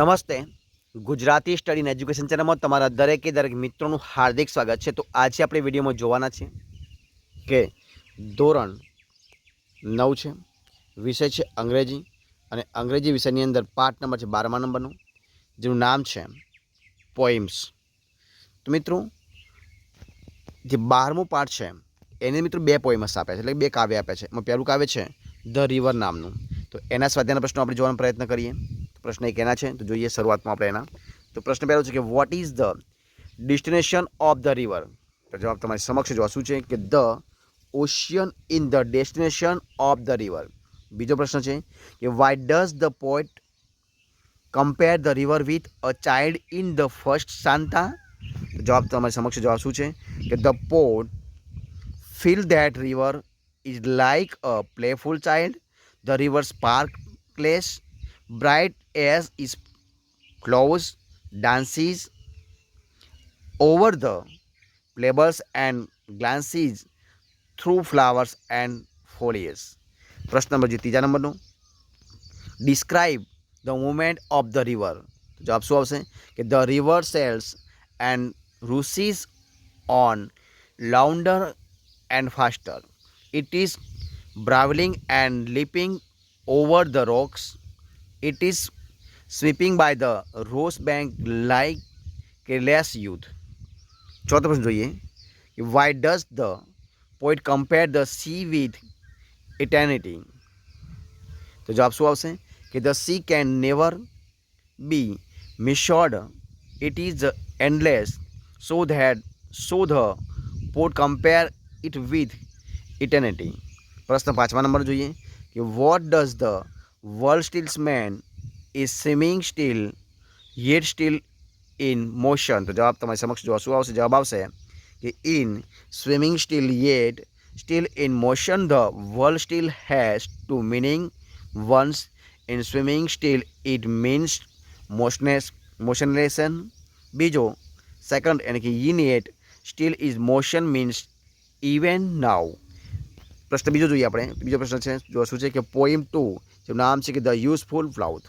નમસ્તે ગુજરાતી સ્ટડી અને એજ્યુકેશન ચેનલમાં તમારા દરેકે દરેક મિત્રોનું હાર્દિક સ્વાગત છે તો આજે આપણે વિડીયોમાં જોવાના છે કે ધોરણ નવ છે વિષય છે અંગ્રેજી અને અંગ્રેજી વિષયની અંદર પાર્ટ નંબર છે બારમા નંબરનું જેનું નામ છે પોઈમ્સ તો મિત્રો જે બારમું પાઠ છે એને મિત્રો બે પોઈમ્સ આપ્યા છે એટલે બે કાવ્ય આપ્યા છે એમાં પહેલું કાવ્ય છે ધ રિવર નામનું तो एना स्वाध्याय प्रश्न आप जो प्रयत्न करिए प्रश्न एक एना है तो जो है शुरुआत में आप एना तो प्रश्न पहले कि what is the destination of the river तो जवाब तरी समक्ष जो शू है कि the ocean in the destination of the river बीजो प्रश्न है कि why does the poet compare the river with a child in the first stanza जवाब तरी समक्ष जो शू है कि the poet feel that river is like a playful child The river sparkles, bright as its flows dances over the pebbles and glances through flowers and foliage. પ્રશ્ન નંબર જે ત્રીજા નંબરનો describe the movement of the river જવાબ શું આવશે કે the river swells and rushes on louder and faster brawling and leaping over the rocks it is sweeping by the rose bank like के लेस यूथ चौथा प्रश्न जोइए कि why does the poet compare the sea with eternity तो जवाब शो आवश्य कि the sea can never be measured it is endless so that so the poet compare it with eternity प्रश्न पांचवा नंबर जुए कि what does the world stills mean is swimming still yet still in motion तो जवाब तुम्हारी समक्ष जो शू जवाब आशे कि in swimming still yet still in motion the world still has two meaning once in swimming still it means motionless motionless बीजो सेकंड यानी कि in yet still is motion means even now પ્રશ્ન બીજો જોઈએ આપણે બીજો પ્રશ્ન છે જો શું છે કે પોયમ 2 જેનું નામ છે કે ધ યુઝફુલ ફ્લાઉટ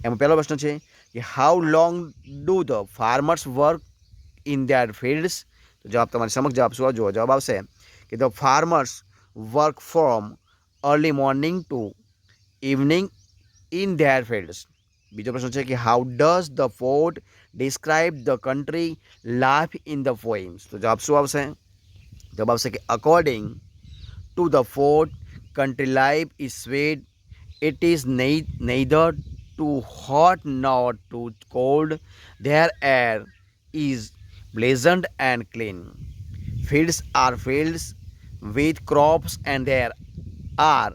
એમાં પહેલો પ્રશ્ન છે કે how long do the farmers work in their fields તો જવાબ તમારે સમજી જાવ જવાબ જો જવાબ આવશે કે ધ ફાર્મર્સ વર્ક ફ્રોમ アー લી morning to evening in their fields બીજો પ્રશ્ન છે કે how does the poet describe the country life in the poems તો જવાબ શું આવશે જવાબ આવશે કે according to the fort. Country life is sweet. It is neither too hot nor too cold. Their air is pleasant and clean. Fields are fields with crops, and there are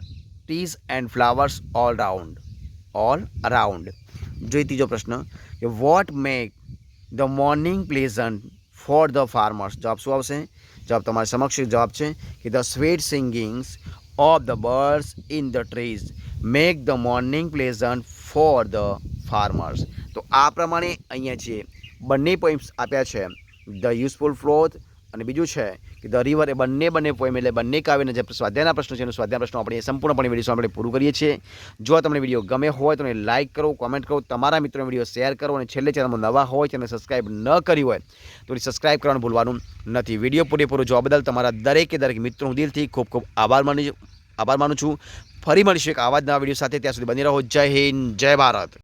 trees and flowers all round. All around. जो तीजो प्रश्न morning pleasant for the farmers? Jobs. The farmers जो आप से જવાબ તમારી સમક્ષ જવાબ છે કે the sweet singings of the birds in the trees make the morning pleasant for the farmers તો આ પ્રમાણે અહીંયા છે બંને પોઈન્ટ્સ આપ્યા છે ધ યુઝફુલ ફ્લોથ અને બીજું છે કે ધ રિવર એ બંને બંને પોઈમ એટલે બંને કાવ્યના જે સ્વાધ્યાયના પ્રશ્નો છે એનો સ્વાધ્યાય પ્રશ્નો આપણે સંપૂર્ણપણે વિડીયો આપણે પૂરું કરીએ છીએ જો તમને વિડીયો ગમે હોય તો લાઇક કરો કોમેન્ટ કરો તમારા મિત્રોને વિડીયો શેર કરો અને છેલ્લે ચેનલમાં નવા હોય તેને સબસ્ક્રાઇબ ન કરી હોય તો સબસ્ક્રાઇબ કરવાનું ભૂલવાનું નથી વિડીયો પૂરેપૂરો જોવા બદલ તમારા દરેકે દરેક મિત્રો દિલથી ખૂબ ખૂબ આભાર માની આભાર માનું છું ફરી મળીશું એક આવાજના જ વિડીયો સાથે ત્યાં સુધી બની રહો જય હિન્દ જય ભારત